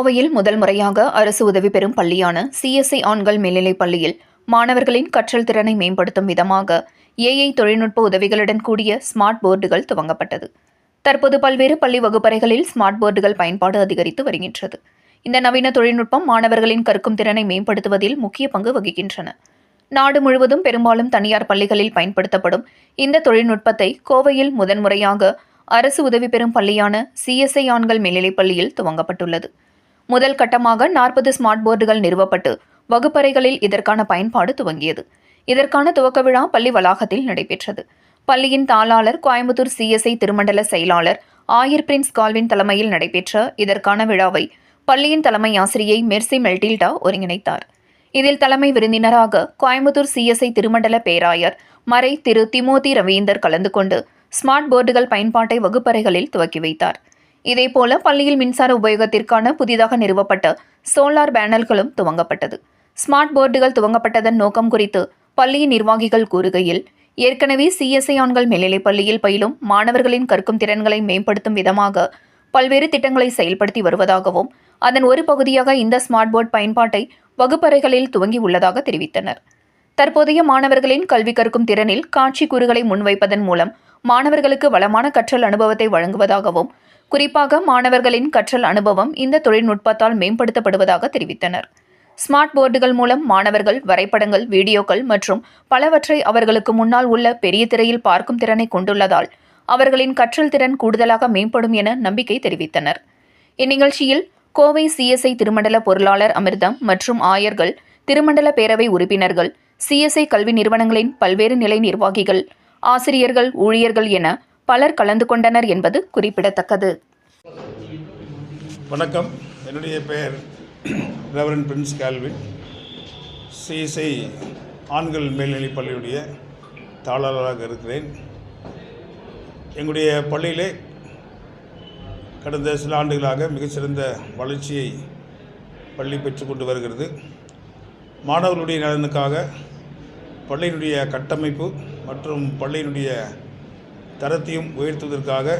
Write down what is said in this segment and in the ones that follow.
கோவையில் முதல் முறையாக அரசு உதவி பெறும் பள்ளியான சிஎஸ்ஐ ஆண்கள் மேல்நிலைப் பள்ளியில் மாணவர்களின் கற்றல் திறனை மேம்படுத்தும் விதமாக ஏஐ தொழில்நுட்ப உதவிகளுடன் கூடிய ஸ்மார்ட் போர்டுகள் துவங்கப்பட்டது. தற்போது பல்வேறு பள்ளி வகுப்பறைகளில் ஸ்மார்ட் போர்டுகள் பயன்பாடு அதிகரித்து வருகின்றது. இந்த நவீன தொழில்நுட்பம் மாணவர்களின் கற்கும் திறனை மேம்படுத்துவதில் முக்கிய பங்கு வகிக்கின்றன. நாடு முழுவதும் பெரும்பாலும் தனியார் பள்ளிகளில் பயன்படுத்தப்படும் இந்த தொழில்நுட்பத்தை கோவையில் முதன்முறையாக அரசு உதவி பெறும் பள்ளியான சிஎஸ்ஐ ஆண்கள் மேல்நிலைப் பள்ளியில் துவங்கப்பட்டுள்ளது. முதல் கட்டமாக நாற்பது ஸ்மார்ட் போர்டுகள் நிறுவப்பட்டு வகுப்பறைகளில் இதற்கான பயன்பாடு துவங்கியது. இதற்கான துவக்க விழா பள்ளி வளாகத்தில் நடைபெற்றது. பள்ளியின் தாளாளர் கோயம்புத்தூர் சிஎஸ்ஐ திருமண்டல செயலாளர் ஆயர் பிரின்ஸ் கால்வின் தலைமையில் நடைபெற்ற இதற்கான விழாவை பள்ளியின் தலைமை ஆசிரியை மெர்சி மெல்டில்டா ஒருங்கிணைத்தார். இதில் தலைமை விருந்தினராக கோயம்புத்தூர் சிஎஸ்ஐ திருமண்டல பேராயர் மறை திரு திமோதி ரவீந்தர் கலந்து கொண்டு ஸ்மார்ட் போர்டுகள் பயன்பாட்டை வகுப்பறைகளில் துவக்கி வைத்தார். இதேபோல பள்ளியில் மின்சார உபயோகத்திற்கான புதிதாக நிறுவப்பட்ட சோலார் பேனல்களும் துவங்கப்பட்டது. ஸ்மார்ட் போர்டுகள் துவங்கப்பட்டதன் நோக்கம் குறித்து பள்ளியின் நிர்வாகிகள் கூறுகையில் ஏற்கனவே சிஎஸ்ஐ ஆண்கள் மேல்நிலைப் பள்ளியில் பயிலும் மாணவர்களின் கற்கும் திறன்களை மேம்படுத்தும் விதமாக பல்வேறு திட்டங்களை செயல்படுத்தி வருவதாகவும் அதன் ஒரு பகுதியாக இந்த ஸ்மார்ட் போர்ட் பயன்பாட்டை வகுப்பறைகளில் துவங்கி உள்ளதாக தெரிவித்தனர். தற்போதைய மாணவர்களின் கல்வி கற்கும் திறனில் காட்சி கூறுகளை முன்வைப்பதன் மூலம் மாணவர்களுக்கு வளமான கற்றல் அனுபவத்தை வழங்குவதாகவும் குறிப்பாக மாணவர்களின் கற்றல் அனுபவம் இந்த தொழில்நுட்பத்தால் மேம்படுத்தப்படுவதாக தெரிவித்தனர். ஸ்மார்ட் போர்டுகள் மூலம் மாணவர்கள் வரைபடங்கள் வீடியோக்கள் மற்றும் பலவற்றை அவர்களுக்கு முன்னால் உள்ள பெரிய திரையில் பார்க்கும் திறனை கொண்டுள்ளதால் அவர்களின் கற்றல் திறன் கூடுதலாக மேம்படும் என நம்பிக்கை தெரிவித்தனர். இந்நிகழ்ச்சியில் கோவை சிஎஸ்ஐ திருமண்டல பொருளாளர் அமிர்தம் மற்றும் ஆயர்கள் திருமண்டல பேரவை உறுப்பினர்கள் சிஎஸ்ஐ கல்வி நிறுவனங்களின் பல்வேறு நிலை நிர்வாகிகள் ஆசிரியர்கள் ஊழியர்கள் என பலர் கலந்து கொண்டனர் என்பது குறிப்பிடத்தக்கது. வணக்கம். என்னுடைய பெயர் ரெவரன் பிரின்ஸ் கால்வின் சிஎஸ்ஐ ஆண்கள் மேல்நிலைப் பள்ளியுடைய தாளராக இருக்கிறேன். எங்களுடைய பள்ளியிலே கடந்த சில ஆண்டுகளாக மிகச்சிறந்த வளர்ச்சியை பள்ளி பெற்றுக்கொண்டு வருகிறது. மாணவர்களுடைய நலனுக்காக பள்ளியினுடைய கட்டமைப்பு மற்றும் பள்ளியினுடைய தரத்தையும் உயர்த்துவதற்காக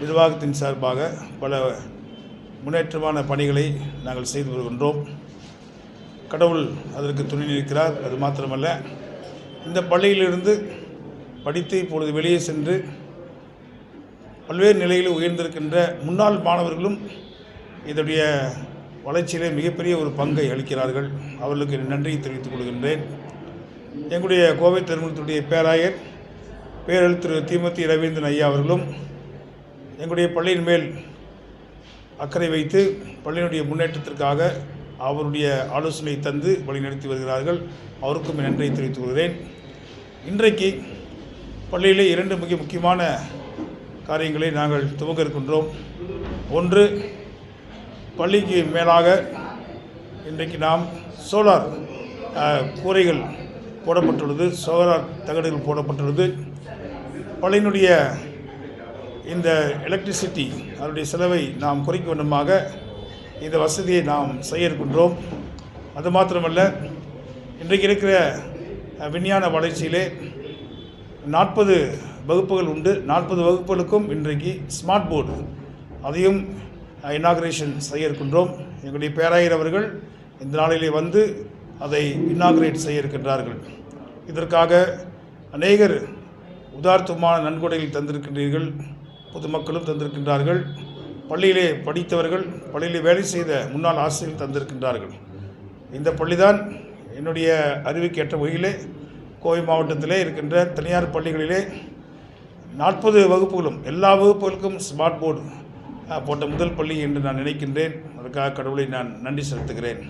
நிர்வாகத்தின் சார்பாக பல முன்னேற்றமான பணிகளை நாங்கள் செய்து வருகின்றோம். கடவுள் அதற்கு துணை நிற்கிறார். அது மாத்திரமல்ல இந்த பள்ளியிலிருந்து படித்து இப்பொழுது வெளியே சென்று பல்வேறு நிலையில் உயர்ந்திருக்கின்ற முன்னாள் மாணவர்களும் இதனுடைய வளர்ச்சியிலே மிகப்பெரிய ஒரு பங்கை அளிக்கிறார்கள். அவர்களுக்கு நன்றியை தெரிவித்துக் கொள்கின்றேன். எங்களுடைய கோவை திருமணத்துடைய பேராயர் பேரல் திரு தீமதி ரவீந்திரன் ஐயா அவர்களும் எங்களுடைய பள்ளியின் மேல் அக்கறை வைத்து பள்ளியினுடைய முன்னேற்றத்திற்காக அவருடைய ஆலோசனை தந்து வழிநடத்தி வருகிறார்கள். அவருக்கும் என் நன்றியை தெரிவித்துக் கொள்கிறேன். இன்றைக்கு பள்ளியிலே இரண்டு மிக முக்கியமான காரியங்களை நாங்கள் துவங்க இருக்கின்றோம். ஒன்று பள்ளிக்கு மேலாக இன்றைக்கு நாம் சோலார் கூரைகள் போடப்பட்டுள்ளது. சோலார் தகடுகள் போடப்பட்டுள்ளது. பழையனுடைய இந்த எலக்ட்ரிசிட்டி அதனுடைய செலவை நாம் குறைக்க வேண்டுமாக இந்த வசதியை நாம் செய்ய இருக்கின்றோம் அது மாத்திரமல்ல இன்றைக்கு இருக்கிற விஞ்ஞான வளர்ச்சியிலே நாற்பது வகுப்புகள் உண்டு. நாற்பது வகுப்புகளுக்கும் இன்றைக்கு ஸ்மார்ட் போர்டு அதையும் இனாகரேஷன் செய்ய இருக்கின்றோம் எங்களுடைய பேராயர் அவர்கள் இந்த நாளிலே வந்து அதை இனாகரேட் செய்ய இருக்கின்றார்கள் இதற்காக அநேகர் உதார்த்தமான நன்கொடைகள் தந்திருக்கின்றீர்கள் பொதுமக்களும் தந்திருக்கின்றார்கள் பள்ளியிலே படித்தவர்கள் பள்ளியிலே வேலை செய்த முன்னாள் ஆசிரியர்கள் தந்திருக்கின்றார்கள். இந்த பள்ளிதான் என்னுடைய அறிவுக்கேற்ற வகையிலே கோவை மாவட்டத்திலே இருக்கின்ற தனியார் பள்ளிகளிலே நாற்பது வகுப்புகளும் எல்லா வகுப்புகளுக்கும் ஸ்மார்ட் போர்டு போட்ட முதல் பள்ளி என்று நான் நினைக்கின்றேன். அதற்காக கடவுளை நான் நன்றி செலுத்துகிறேன்.